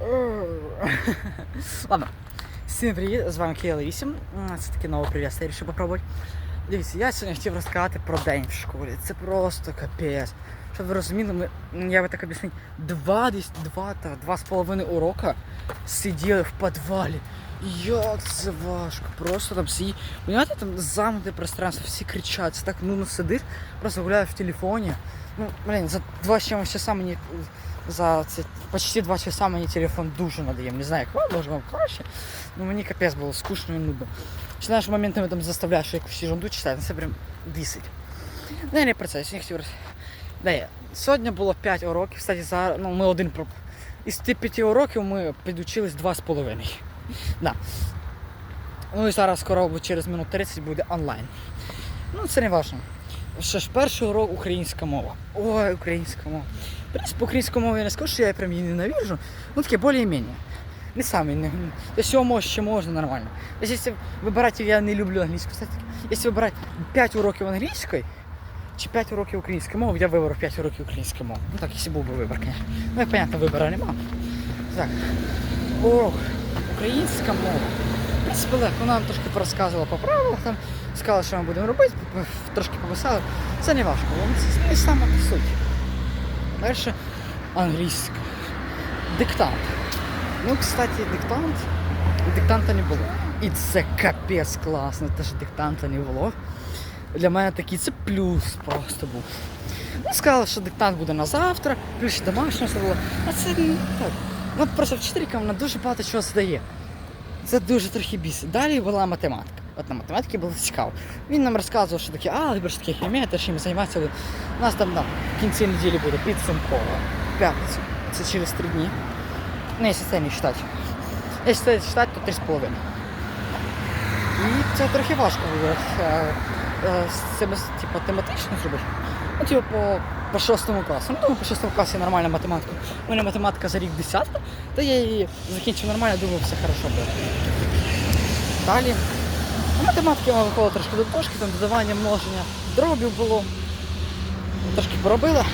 Ладно. Всім привіт, з вами Київ 8. Це таки новий привіт, я вирішив попробувати. Дивіться, я сьогодні хотів розказати про день в школі. Це просто капець. Щоб ви розуміли, ми, ну, я би так об'ясню, два, два два з половиною урока сиділи в підвалі. Як це важко, просто там всі, понимаєте, там замкнуте пространство, всі кричать, так нудно сидиш, просто гуляю в телефоні. Ну, блін, за два з чимось часа мені за це почти два часа мені телефон дуже надоїв. Не знаю, як вам, може вам краще. Ну мені капець було скучно і нудно. Починаєш моментами там заставляєш якусь ерунду читати, це прям бісить. Ну я не про це, сьогодні хотів. Я. Сьогодні було 5 уроків, кстати, зараз, ну ми один про. Із тих 5 уроків ми підучились два з половиною. Да. Ну і зараз скоро через минут 30 буде онлайн. Ну це не важливо. Що ж, перший урок українська мова. Ой, українська мова. В принципі, українську мову я не скажу, що я прям її ненавижу. Ну таке більш-менш. Не самий. Не, до всього ще можна нормально. Якщо вибирати, я не люблю англійську. Кстати, якщо вибирати 5 уроків англійської чи 5 уроків української мови, я виберу 5 уроків української мови. Ну так, якщо був би вибір, звісно. Ну, як понятно, вибору нема. Так. Урок. Українська мова. В принципі, легко. Вона нам трошки порозказувала по правилах, там, сказала, що ми будемо робити, трошки пописали. Це не важко, це не саме по суті. Далі англійська. Диктант. Ну, кстати, диктант. Диктанта не було. І це капець класно, те, що диктанта не було. Для мене такий це плюс просто був. Ну, сказали, що диктант буде на завтра, плюс домашнє було. А це ну, так. Ну просто вчителька вона дуже багато чого здає. Це дуже трохи бісить. Далі була математика. От на математиці було цікаво. Він нам розказував, що таке алгебра, що таке хімія, те, їм займатися. У нас там на кінці неділі буде підсумкова. П'ятницю. Це через три дні. Ну, якщо це не читати. Якщо це читати, то три з половиною. І це трохи важко з себе типу, тематично зробити. Ну, типу, по, по шостому класу. Ну, думаю, по шостому класі нормальна математика. У мене математика за рік 10, то я її закінчив нормально, думаю, все хорошо буде. Далі. Ну, математики я виходила трошки до дошки, там додавання, множення дробів було. Трошки поробила.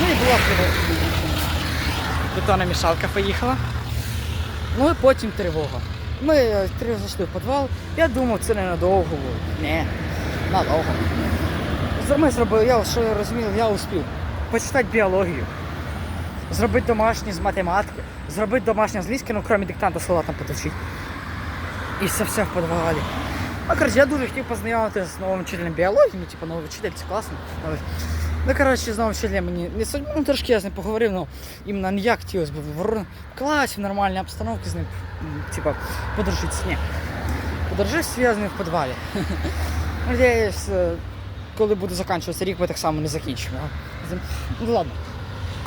Ну і була бетонна мішалка поїхала. Ну і потім тривога. Ми е, зайшли в підвал. Я думав, це не надовго було. Надовго. Ми зробили, я що я розумів, я успів почитати біологію, зробити домашнє з математики, зробити домашнє з англійської, ну крім диктанта слова там поточити. І це все в підвалі. Ну, коротше, я дуже хотів познайомитися з новим вчителем біології, ну, типу, новий вчитель, це класно. Ну, коротше, з новим вчителем мені не судьба, ну, трошки я з ним поговорив, ну, іменно не як хотілося б в класі, в нормальній обстановці з ним, м, типа, подружитися. Ні. Подружитися я з ним в підвалі. Надіюсь, е, коли буде закінчуватися рік, ми так само не закінчимо. Ну ладно.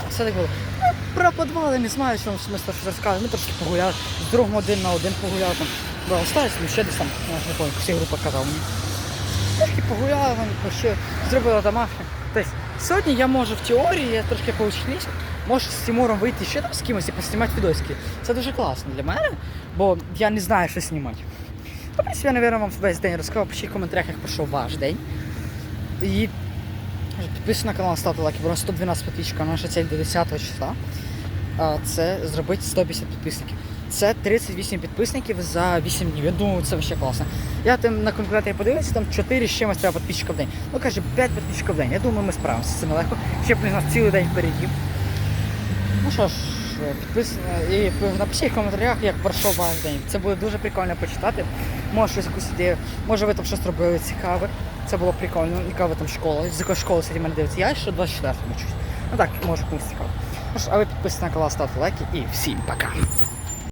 Все так було. Ну, про підвали не знаю, що смисл щось розказати. Ми трошки погуляли. З другом один на один погуляли там. Бо осталось, ну ще десь там, я не пам'ятаю, всі групи казав мені. Трошки погуляли, ще зробила домашнє. Тобто, сьогодні я можу в теорії, я трошки поучились, можу з Тимуром вийти ще там з кимось і поснімати відосики. Це дуже класно для мене, бо я не знаю, що знімати. Ну, в принципі, я, мабуть, вам весь день розказав, пишіть в коментарях, як пройшов ваш день. І підписуйтесь на канал, ставте лайки, бо у нас 112 підписчиків, наша ціль до 10 числа. Це зробити 150 підписників. Це 38 підписників за 8 днів. Я думаю, це ще класно. Я там на конкретний подивився, там 4 з чимось треба підписчиків в день. Ну каже, 5 підписчиків в день. Я думаю, ми справимося з цим легко. Ще у нас цілий день впереді. Ну що ж, підпис... і напишіть в коментарях, як пройшов ваш день. Це буде дуже прикольно почитати. Може щось якусь ідею, може ви там щось робили цікаве. Це було прикольно. Яка ви там школа? З якої школи сьогодні мене дивиться? Я ще 24 вчусь. Ну так, може комусь цікаво. Ну а ви підписуйтесь на канал, ставте лайки і всім пока.